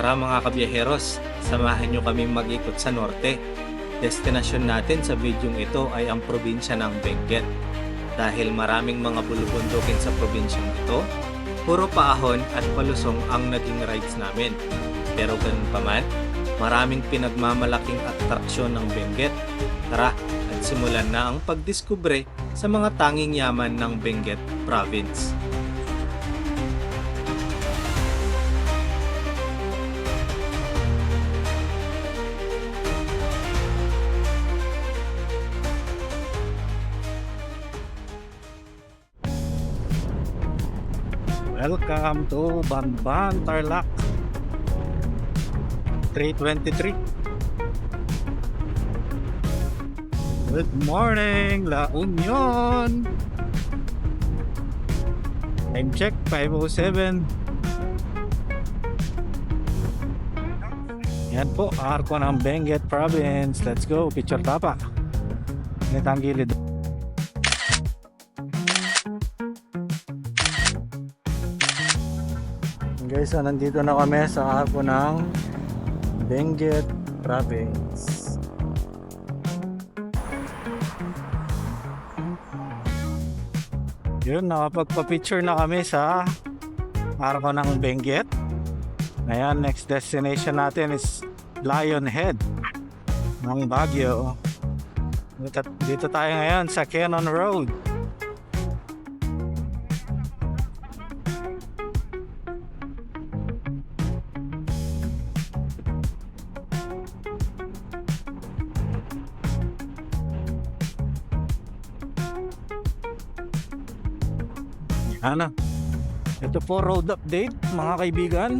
Tara mga kabiyaheros, samahan nyo kaming mag-ikot sa norte. Destinasyon natin sa bidyong ito ay ang probinsya ng Benguet. Dahil maraming mga bulubundukin sa probinsyang ito, puro paahon at palusong ang naging rides namin. Pero ganun pa man, maraming pinagmamalaking atraksyon ng Benguet. Tara, at simulan na ang pagdiskubre sa mga tanging yaman ng Benguet Province. Welcome to Banban, Tarlac. 323. Good morning, La Union. Time check, 5.07. Yan po, arko ng Benguet Province. Let's go, picture tapa. Ganito ang gilid. Guys, so nandito na kami sa arko ng Benguet Province. Yun, nakapagpa-picture na kami sa arko ng Benguet. Ngayon, next destination natin is Lion Head ng Baguio. Dito, dito tayo ngayon sa Cannon Road. Ano? Ito po road update mga kaibigan.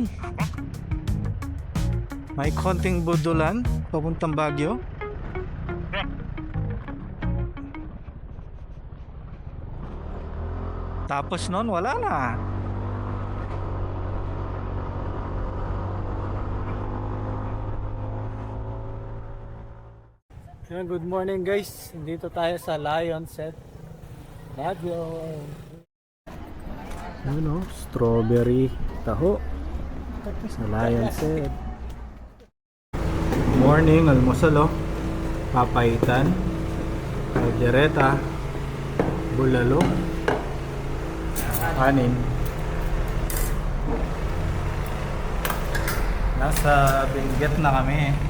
May konting budulan papuntang Baguio. Tapos noon wala na. Good morning guys. Dito tayo sa Lion Set. Baguio. Ano, strawberry taho Lion Set. Morning, almusal oh. Papaitan, kaldereta, bulalo, kanin. Nasa Benguet na kami.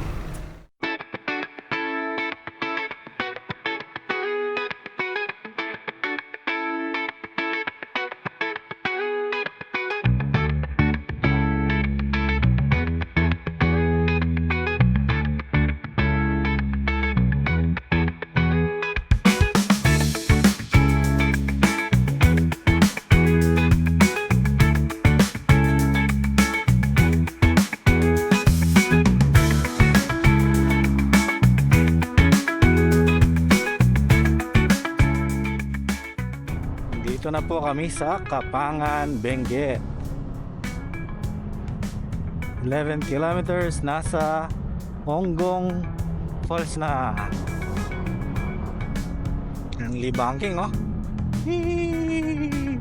Dito na po kami sa Kapangan, Benguet. 11 kilometers nasa Honggong Falls na. Ang libangking oh. Hee!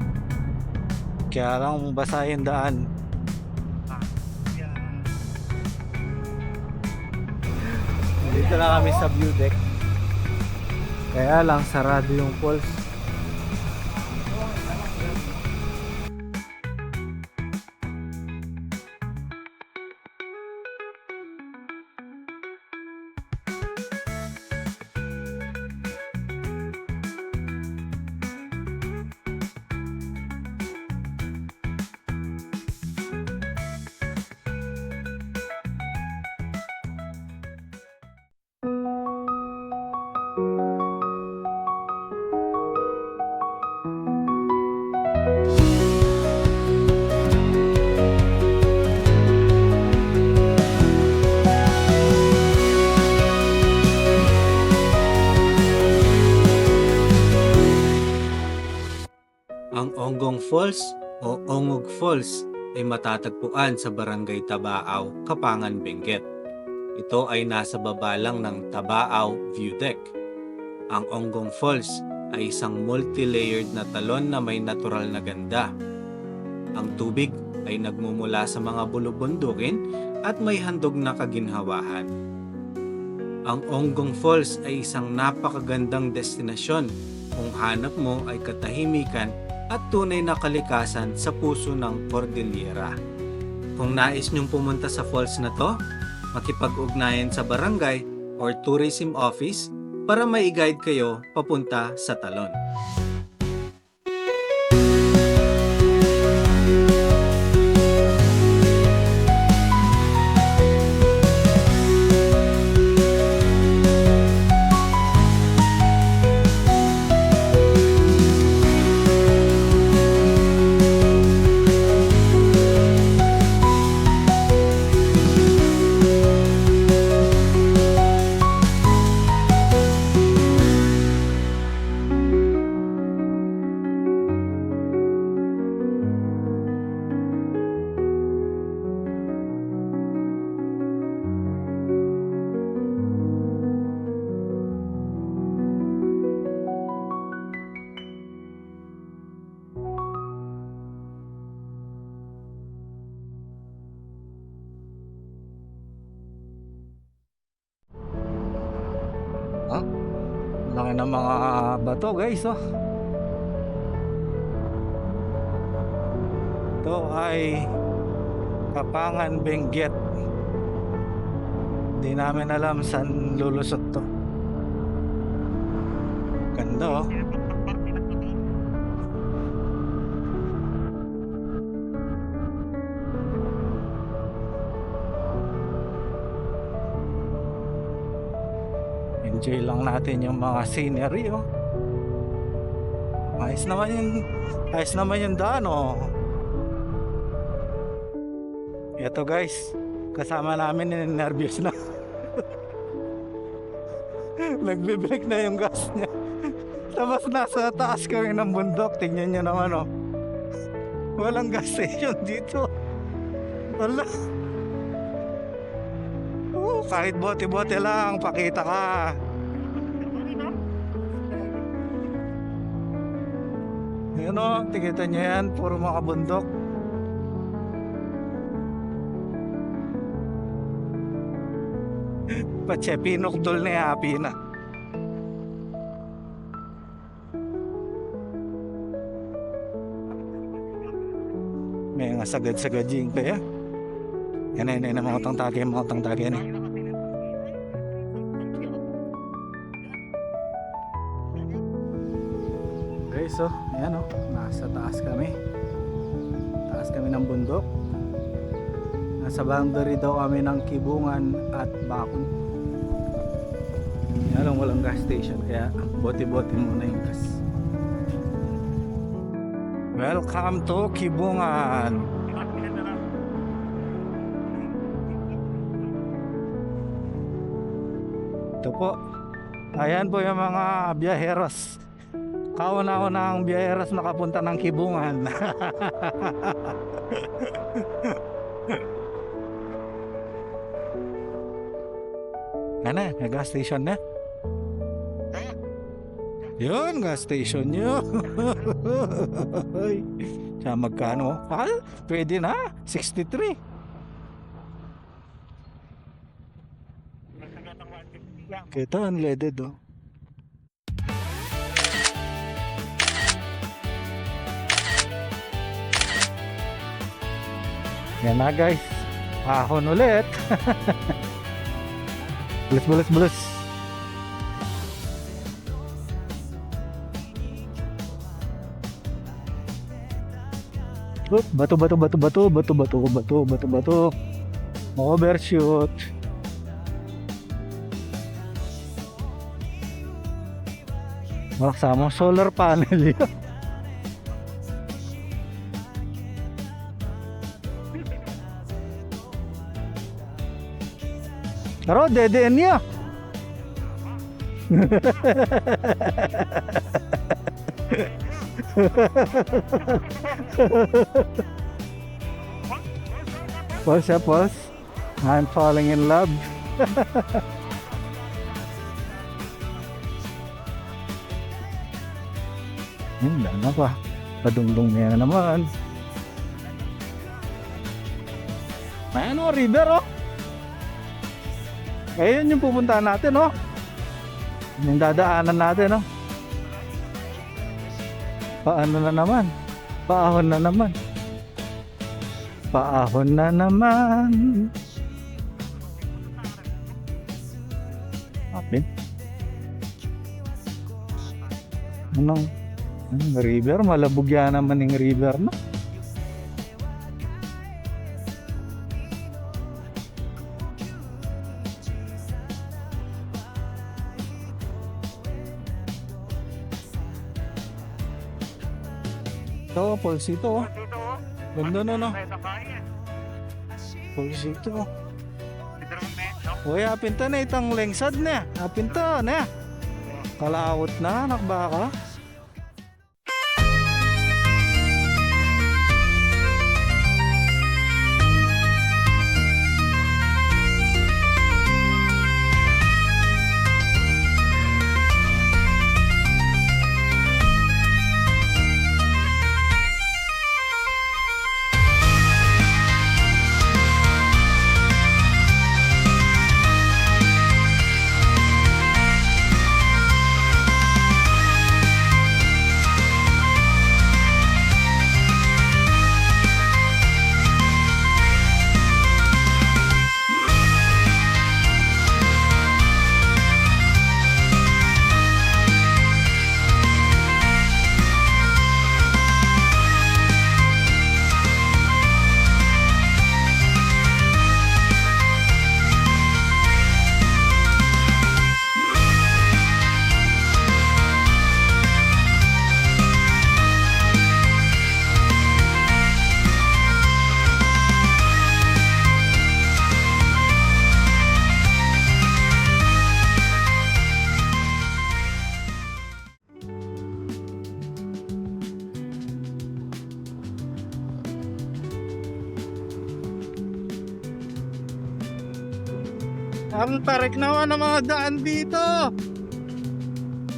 Kaya lang basa yung daan. Dito na kami sa view deck. Kaya lang sarado yung falls. Ang Onggong Falls o Ongog Falls ay matatagpuan sa Barangay Tabaaw, Kapangan, Benguet. Ito ay nasa baba lang ng Tabaaw View Deck. Ang Onggong Falls ay isang multi-layered na talon na may natural na ganda. Ang tubig ay nagmumula sa mga bulubundukin at may handog na kaginhawahan. Ang Onggong Falls ay isang napakagandang destinasyon kung hanap mo ay katahimikan at tunay na kalikasan sa puso ng Cordillera. Kung nais nyong pumunta sa falls na to, makipag-ugnayan sa barangay or tourism office para mai-guide kayo papunta sa talon. Laki ng mga bato guys oh. Ito ay Kapangan Benguet. Hindi namin alam saan lulusot to. Ganda oh. Enjoy lang natin yung mga scenery oh. Ayos naman yung ayos naman yung daan oh. Ito guys, kasama namin nervous na. Nagbe-break na yung gas niya. Tapos nasa taas kami ng bundok. Tingnan nyo naman oh. Walang gas station dito. Wala. Oh, kahit bote-bote lang, pakita ka. Yan o, tingnan nyo yan, puro mga bundok. Pache, pinukdol na happy na. May nga sagad-sagad yung kaya. Yan yan yan, mga utang tagay, mga utang tagay Guys, so, ayan oh, nasa taas kami. Taas kami ng bundok. Nasa boundary daw kami ng Kibungan at Bakun. Yan lang walang gas station kaya bote-bote muna yung gas. Welcome to Kibungan. Ito po. Ayan po yung mga biyaheros. Kauna-una ang biyaheros nakapunta ng Kibungan. Ano, may gas station na? Yun, gas station nyo. Sa magkano? Ah, pwede na. 63. Kita, unleaded oh. Yan na guys. Ahon ulit. bulis, bulis, bulis. Oop, bato, bato, bato, bato, bato, bato, bato, bato, bato. Overshoot. Maksama solar panel yun. Tara, dedean niya. pulse, yeah. I'm falling in love. Yun, wala na pa. Padunglong na naman. Ayan o, river. Oh. oh. Ngayon yung pupuntahan natin oh. Yung dadaanan natin oh. Paano na naman? Paahon na naman. Paahon na naman. Apin? Anong? Anong river? Malabog yan naman yung river na. Ito, pulsito oh. Ganda no no. Pulsito oh. Uy, apinta na itang lengsad na. Apinta na. Kalawot na, anak Ang tarik naman ng mga daan dito.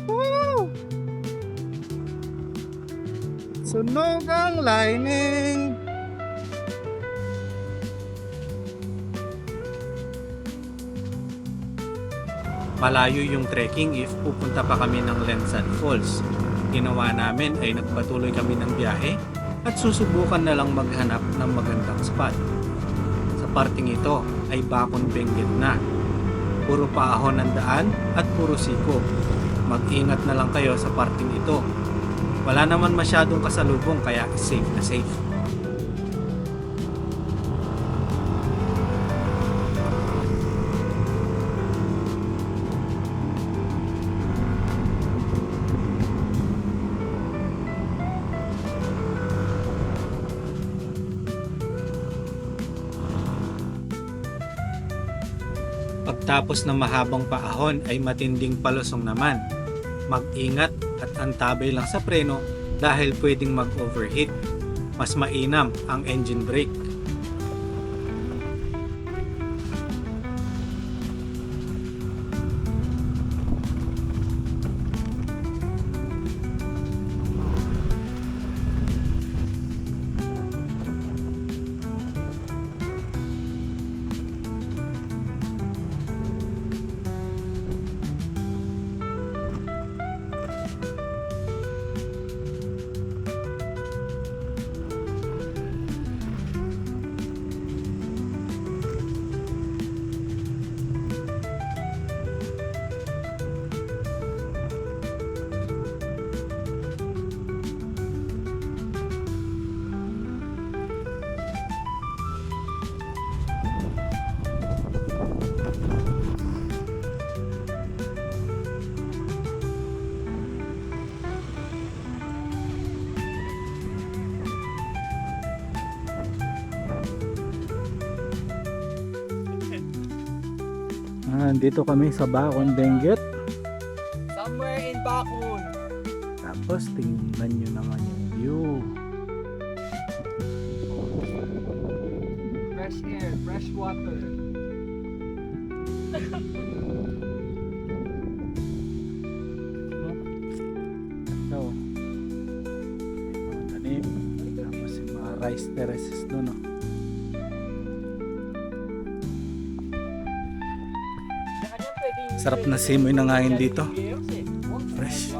Woo! Sunog ang lining. Malayo yung trekking if pupunta pa kami ng Lensan Falls. Ginawa namin ay nagpatuloy kami ng biyahe at susubukan na lang maghanap ng magandang spot. Sa parting ito ay bakon benggit na. Puro paahon ng daan at puro siko. Mag-ingat na lang kayo sa parting ito. Wala naman masyadong kasalubong kaya safe na safe. Pagtapos ng mahabang paahon ay matinding palusong naman. Mag-ingat at antabay lang sa preno dahil pwedeng mag-overheat. Mas mainam ang engine brake. Ah, dito kami sa Bakon Benguet. Somewhere in Bakun. Tapos tingnan nyo naman yung view. Fresh air, fresh water. So, tanim. Tapos yung mga rice terraces doon. Oh. Sarap na simoy ng hangin dito. Fresh.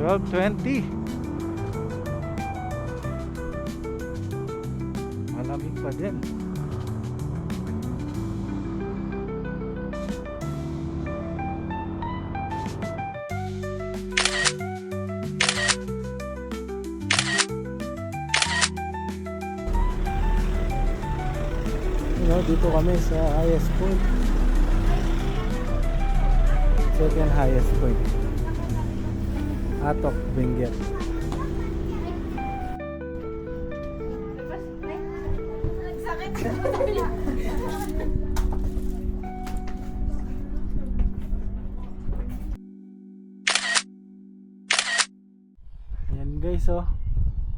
12.20 Malamig pa din. Dito kami sa highest point. Second highest point. Atok Benguet. Ayan guys oh.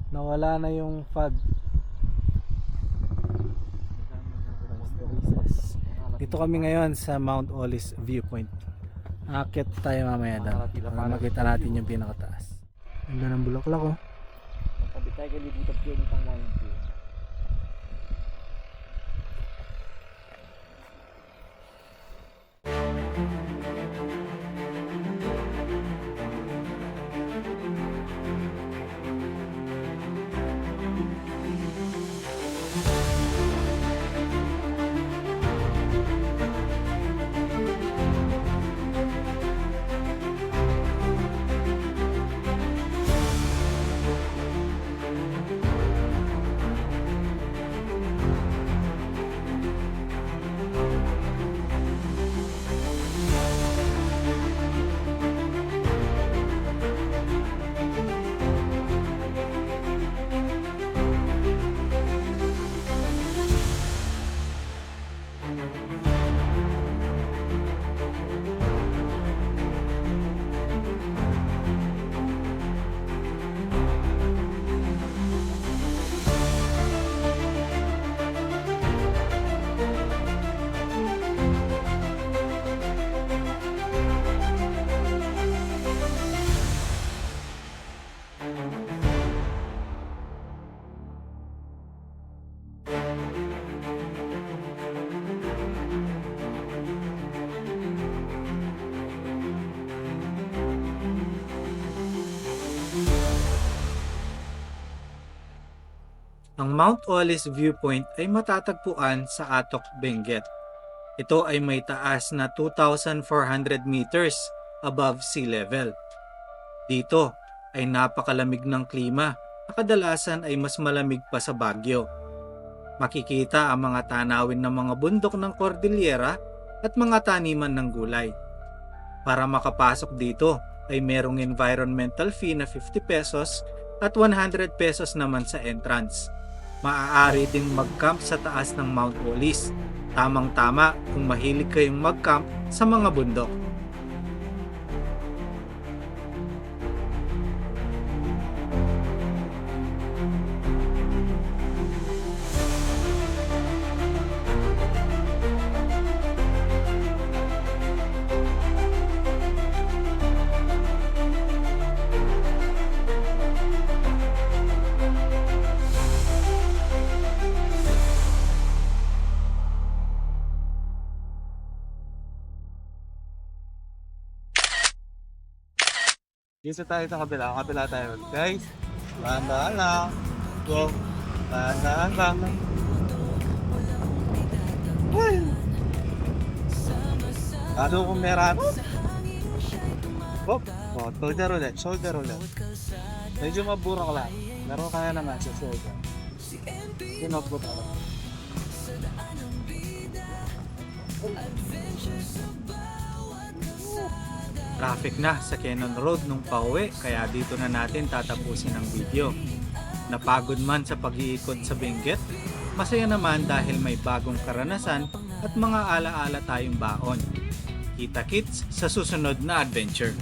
Nawala na yung fog. Nandito kami ngayon sa Mount Olis Viewpoint. Aakyat tayo mamaya doon. Para makita natin yung pinakataas. Ganda ng bulaklak oh. Tabi tayo dito sa pinitang 1 Mount Olis Viewpoint ay matatagpuan sa Atok, Benguet. Ito ay may taas na 2,400 meters above sea level. Dito ay napakalamig ng klima na kadalasan ay mas malamig pa sa Baguio. Makikita ang mga tanawin ng mga bundok ng Cordillera at mga taniman ng gulay. Para makapasok dito ay merong environmental fee na 50 pesos at 100 pesos naman sa entrance maaari ding mag-camp sa taas ng Mount Olis. Tamang-tama kung mahilig kayong mag-camp sa mga bundok. Dito tayo sa kabila. Kabila tayo. Guys, dahan-dahan lang. Go. Dahan-dahan lang. Ay. Ano kung meron? Hop. Oh, shoulder ulit. Shoulder ulit. Medyo mabura ka lang. Meron kaya naman sa shoulder. Pinot ko talaga. Traffic na sa Cannon Road nung pauwi kaya dito na natin tatapusin ang video. Napagod man sa pag-iikot sa Benguet, masaya naman dahil may bagong karanasan at mga alaala tayong baon. Kita-kits sa susunod na adventure.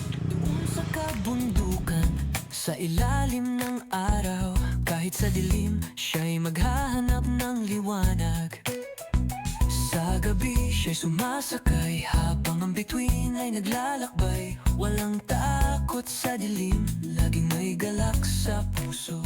Sa kabundukan, sa ilalim ng araw Kahit sa dilim, siya'y maghahanap ng liwanag Sa gabi, siya'y sumasakay. Habang ang bituin ay naglalakbay Walang takot sa dilim. Laging may galak sa puso